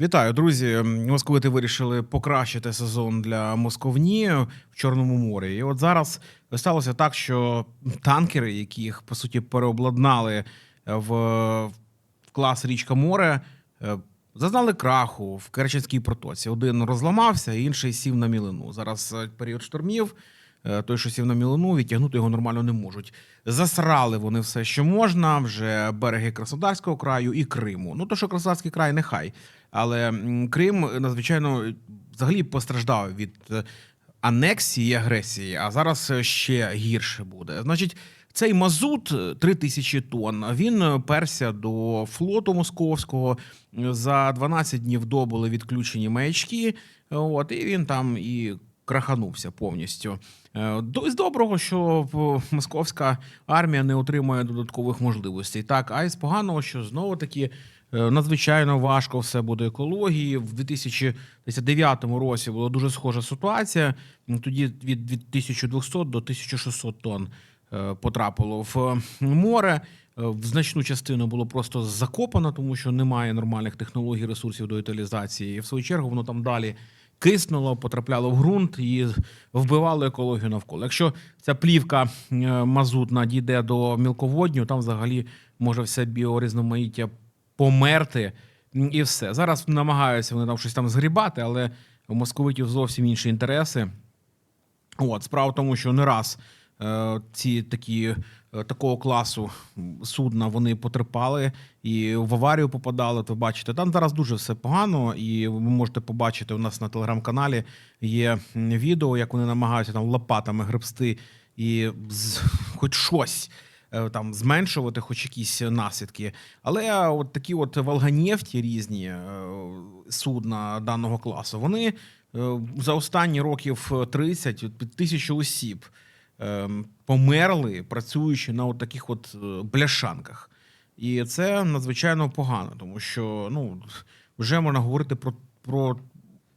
Вітаю, друзі. Московити вирішили покращити сезон для Московні в Чорному морі. І от зараз сталося так, що танкери, яких по суті переобладнали в, в клас річка море, е, зазнали краху в Керченській протоці. Один розламався, інший сів на мілину. Зараз е, період штормів. Е, Той, що сів на мілину, відтягнути його нормально не можуть. Засрали вони все, що можна, вже береги Краснодарського краю і Криму. Ну то, що Краснодарський край, нехай. Але Крим е, надзвичайно взагалі постраждав від е, анексії агресії, а зараз е, ще гірше буде. Значить, цей мазут е, 3 тисячі тонн. Він е, перся до флоту московського. За 12 днів до були відключені маячки. От і він там і краханувся повністю. Е, З доброго, що е, московська армія не отримує додаткових можливостей. Так, а із поганого, що знову таки е, надзвичайно важко все буде екології. В 2009 році була дуже схожа ситуація. Тоді від, від 1200 до 1600 тонн потрапило в море. В значну частину було просто закопано, тому що немає нормальних технологій, ресурсів до утилізації. І в свою чергу воно там далі киснуло, потрапляло в ґрунт і вбивало екологію навколо. Якщо ця плівка е, мазутна дійде до мілководню, там взагалі може все біорізноманіття померти і все. Зараз намагаються вони там щось там згрібати, але у московитів зовсім інші інтереси. От, справа в тому, що не раз ці такі е, такого класу судна вони потерпали і в аварію попадали. То бачите, там зараз дуже все погано, і ви можете побачити у нас на телеграм-каналі є відео, як вони намагаються там лопатами гребсти і з, хоч щось. е, Там зменшувати хоч якісь наслідки, але от такі от Волганефті різні е, судна даного класу, вони е, за останні років 30 під тисячу осіб е, померли, працюючи на от таких от е, бляшанках. І це надзвичайно погано, тому що ну, вже можна говорити про, про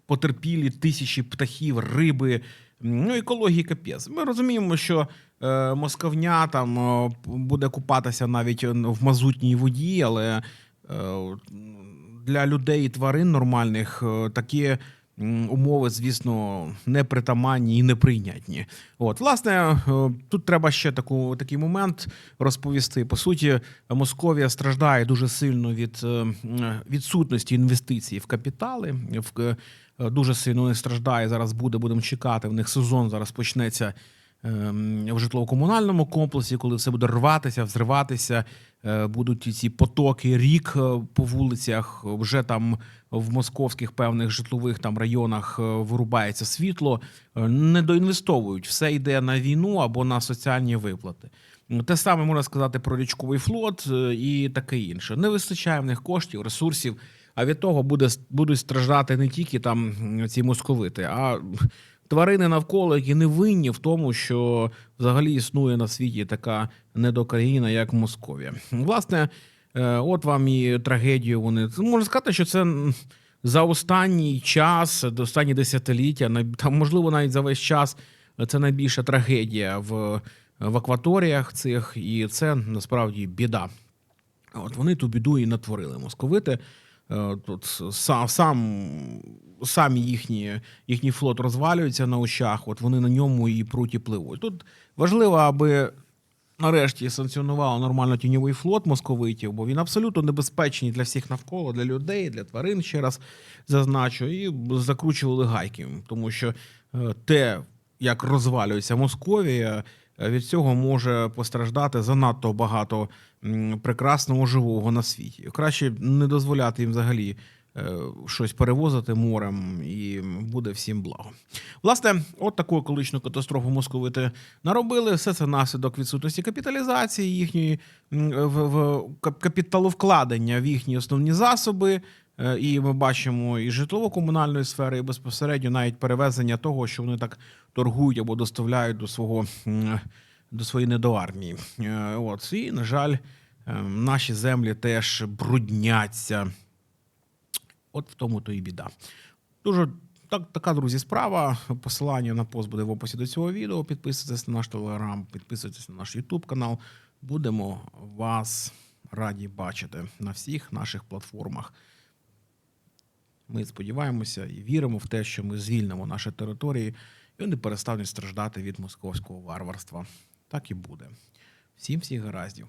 потерпілі тисячі птахів, риби. Ну, екології капець. Ми розуміємо, що е, московня там е, буде купатися навіть в мазутній воді, але е, для людей і тварин нормальних е, такі м, умови, звісно, непритаманні і неприйнятні. От, власне, е, тут треба ще таку, такий момент розповісти. По суті, Московія страждає дуже сильно від е, відсутності інвестицій в капітали. В, е, дуже сильно не страждає. Зараз буде, будемо чекати. В них сезон зараз почнеться в житлово-комунальному комплексі, коли все буде рватися, взриватися, е, будуть ці потоки рік е, по вулицях. Вже там в московських певних житлових там районах е, вирубається світло. Не доінвестовують. Все йде на війну або на соціальні виплати. Те саме можна сказати про річковий флот і таке інше. Не вистачає в них коштів, ресурсів. А від того буде будуть страждати не тільки там ці московити, а тварини навколо, які не винні в тому, що взагалі існує на світі така недокраїна, як Московія. Власне, е, от вам і трагедію. Вони можна сказати, що це за останній час, останні десятиліття, там можливо навіть за весь час. Це найбільша трагедія в, в акваторіях цих, і це насправді біда. От вони ту біду і натворили московити. Е, Тут сам, сам, сам їхні, їхній флот розвалюється на очах, от вони на ньому і пруть і пливуть. Тут важливо, аби нарешті санкціонували нормально тіньовий флот московитів, бо він абсолютно небезпечний для всіх навколо, для людей, для тварин, ще раз зазначу, і закручували гайки, тому що е, те, як розвалюється Московія, від цього може постраждати занадто багато прекрасного живого на світі. Краще не дозволяти їм взагалі е, щось перевозити морем, і буде всім благо. Власне, от таку екологічну катастрофу московити наробили. Все це наслідок відсутності капіталізації їхньої в капіталовкладення в їхні основні засоби. Е, І ми бачимо і житлово-комунальної сфери, і безпосередньо навіть перевезення того, що вони так торгують або доставляють до свого до своєї недоармії. Е, От і на жаль, е, наші землі теж брудняться. От в тому то і біда. Дуже так, така, друзі, справа. Посилання на пост буде в описі до цього відео. Підписуйтесь на наш телеграм, підписуйтесь на наш Ютуб канал. Будемо вас раді бачити на всіх наших платформах. Ми сподіваємося і віримо в те, що ми звільнимо наші території, і вони перестануть страждати від московського варварства. Так і буде. Всім всіх гараздів.